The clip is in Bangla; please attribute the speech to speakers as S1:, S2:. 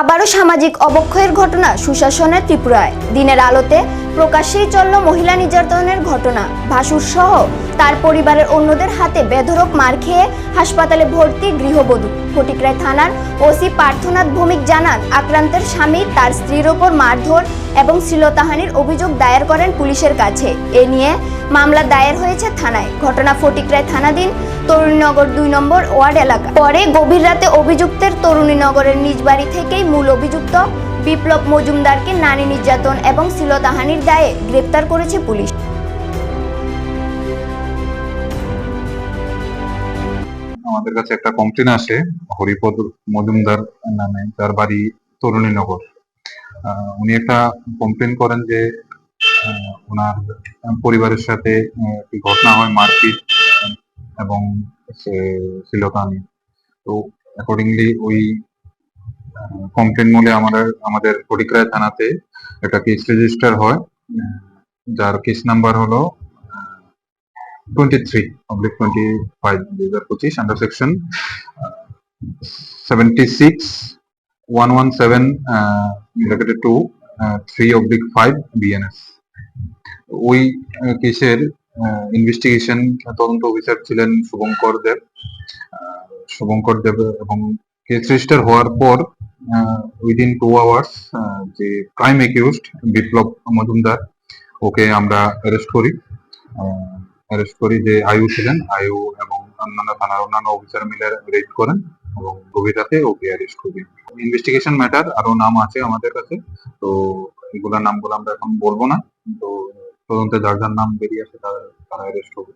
S1: আবারও সামাজিক অবক্ষয়ের ঘটনা সুশাসনের ত্রিপুরায়। দিনের আলোতে প্রকাশ্যেই চলল মহিলা নির্যাতনের ঘটনা। ভাসুর সহ তার পরিবারের অন্যদের হাতে বেধরক মার খেয়ে হাসপাতালে ভর্তি গৃহবধূ। ফটিকরায় থানার ওসি পার্থনাথ ভৌমিক জানান, আক্রান্তের স্বামী তার স্ত্রীর ওপর মারধর এবং শ্লীলতাহানির অভিযোগ দায়ের করেন পুলিশের কাছে। এ নিয়ে মামলা দায়ের হয়েছে থানায়। ঘটনা ফটিকরায় থানাধীন তরুণীনগর দুই নম্বর ওয়ার্ড এলাকা। পরে গভীর রাতে অভিযুক্তের তরুণীনগরের নিজ বাড়ি থেকেই মূল অভিযুক্ত বিপ্লব মজুমদারকে নারী নির্যাতন এবং শ্লীলতাহানির দায়ে গ্রেপ্তার করেছে পুলিশ।
S2: আমাদের কাছে একটা কমপ্লেন আসে, হরিপদ মজুমদার নামে যার বাড়ি তরুণীনগর। উনি একটা কমপ্লেন করেন যে ওনার পরিবারের সাথে ঘটনা হয় মারপিট এবং শ্লীলতাহানি তো অ্যাকর্ডিংলি ওই কমপ্লেন মূলে আমাদের আমাদের ফটিকরায় থানাতে একটা কেস রেজিস্টার হয়, যার কেস নাম্বার হলো twenty three oblique twenty five দুই হাজার পঁচিশ under section seventy six one one seven bracketed two three oblique five BNS ওই কেসের ইনভেস্টিগেশন তদন্ত অফিসার ছিলেন শুভঙ্কর দেব শুভঙ্কর দেব এবং কেস রেজিস্টার হওয়ার পর উইদিন টু আওয়ার্স যে ক্রাইম একিউজড বিপ্লব মজুমদার, ওকে আমরা অ্যারেস্ট করি। অ্যারেস্ট করি যে আয়ু ছিলেন, আয়ু এবং অন্যান্য থানার অন্যান্য অফিসার মিলে রেড করেন এবং গভীর রাতে ওকে অ্যারেস্ট করি। ইনভেস্টিগেশন ম্যাটার আরও নাম আছে আমাদের কাছে, তো এগুলোর নামগুলো আমরা এখন বলব না। তো তদন্তে যার যার নাম বেরিয়ে আসে তারা তারা অ্যারেস্ট হবে